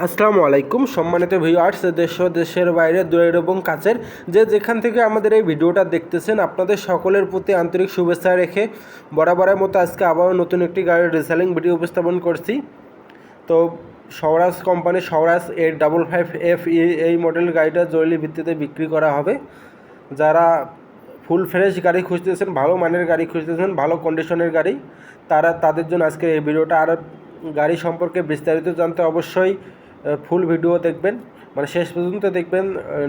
আসসালামু আলাইকুম সম্মানিত ভিউয়ার্স দেশ দেশের বাইরে, দূরের এবং কাছের। যে যেখান থেকে আমাদের এই ভিডিওটা দেখতেছেন, আপনাদের সকলের প্রতি আন্তরিক শুভেচ্ছা রেখে বরাবরের মতো আজকে আবারও নতুন একটি গাড়ির রিসেলিং ভিডিও উপস্থাপন করছি। তো Swaraj company Swaraj eight double five F এই মডেল গাড়িটা জরুরি ভিত্তিতে বিক্রি করা হবে। যারা ফুল ফ্রেশ গাড়ি খুঁজতেছেন, ভালো মানের গাড়ি খুঁজতেছেন, ভালো কন্ডিশনের গাড়ি, তারা তাদের জন্য আজকে এই ভিডিওটা আর গাড়ি সম্পর্কে বিস্তারিত জানতে অবশ্যই ফুল ভিডিও দেখবেন। মানে শেষ পর্যন্ত দেখবেন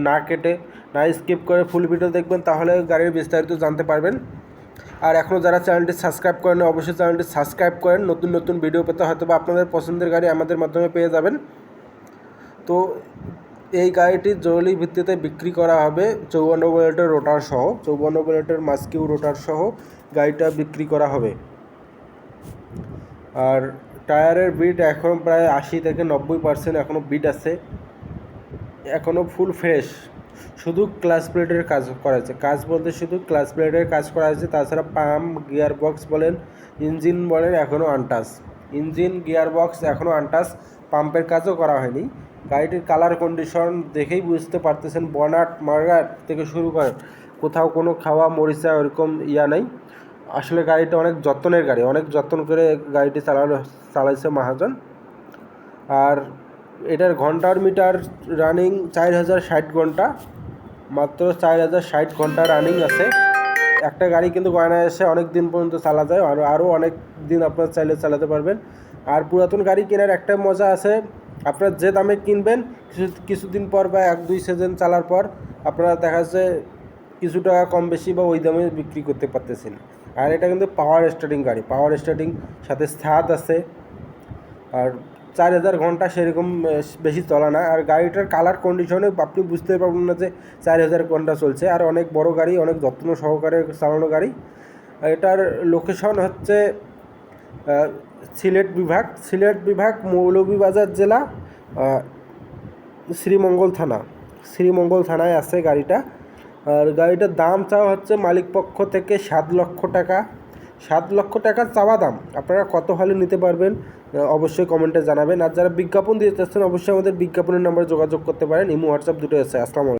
না কেটে, না স্কিপ করে ফুল ভিডিও দেখবেন, তাহলে গাড়ির বিস্তারিত জানতে পারবেন। আর এখনও যারা চ্যানেলটি সাবস্ক্রাইব করেন অবশ্যই চ্যানেলটি সাবস্ক্রাইব করেন। নতুন নতুন ভিডিও পেতে হয়তো বা আপনাদের পছন্দের গাড়ি আমাদের মাধ্যমে পেয়ে যাবেন। তো এই গাড়িটি জরুরি ভিত্তিতে বিক্রি করা হবে চৌবান্ন বুলেটের রোটার সহ। চৌবান্ন বুলেটের মাস্কিউ রোটার সহ গাড়িটা বিক্রি করা হবে। আর টায়ারের বিট এখন প্রায় আশি থেকে নব্বই পার্সেন্ট এখনও বিট আছে। এখনও ফুল ফ্রেশ। শুধু ক্লাস প্লেটের কাজ করা হয়েছে। কাজ বলতে শুধু ক্লাস প্লেটের কাজ করা হয়েছে। তাছাড়া পাম্প গিয়ার বক্স বলেন, ইঞ্জিন বলেন এখনও আনটাস ইঞ্জিন গিয়ার বক্স এখনও আনটাস পাম্পের কাজও করা হয়নি। গাড়িটির কালার কন্ডিশন দেখেই বুঝতে পারতেছেন। বনাট মার্গাট থেকে শুরু করে কোথাও কোনো খাওয়া, মরিচা ওরকম ইয়া নেই। আসলে গাড়িটা অনেক যত্নের গাড়ি, অনেক যত্ন করে গাড়িটি চালানো, চালাইছে মহাজন। আর এটার ঘণ্টার মিটার রানিং চার হাজার ষাট ঘণ্টা, মাত্র চার হাজার ষাট ঘণ্টা রানিং আছে। একটা গাড়ি কিন্তু গয়না এসে অনেক দিন পর্যন্ত চালা যায়, আর আরও অনেক দিন আপনার চাইলে চালাতে পারবেন। আর পুরাতন গাড়ি কেনার একটা মজা আছে, আপনার যে দামে কিনবেন, কিছু, কিছুদিন পর বা এক, দুই সিজন চালার পর আপনারা দেখা যাচ্ছে কিছু টাকা কম বেশি বা ওই দামে বিক্রি করতে পারতেছেন। আর এটা কিন্তু পাওয়ার স্টার্টিং গাড়ি। পাওয়ার স্টার্টিং সাথে ছাদ আছে। আর চার হাজার ঘণ্টা সেরকম বেশি চলা না। আর গাড়িটার কালার কন্ডিশনে আপনি বুঝতে পারবেন না যে চার হাজার ঘণ্টা চলছে। আর অনেক বড় গাড়ি, অনেক যত্ন সহকারে চালানো গাড়ি। এটার লোকেশন হচ্ছে সিলেট বিভাগ। সিলেট বিভাগ, মৌলভীবাজার জেলা শ্রীমঙ্গল থানা। শ্রীমঙ্গল থানায় আছে গাড়িটা। আর গাড়িটার দাম চাওয়া হচ্ছে মালিক পক্ষ থেকে সাত লক্ষ টাকা। সাত লক্ষ টাকা চাওয়া দাম। আপনারা কত হলে নিতে পারবেন অবশ্যই কমেন্টে জানাবেন। আর যারা বিজ্ঞাপন দিতে চাচ্ছেন, অবশ্যই আমাদের বিজ্ঞাপনের নাম্বারে যোগাযোগ করতে পারেন। ইমো হোয়াটসঅ্যাপ দুটো আছে। আসসালামু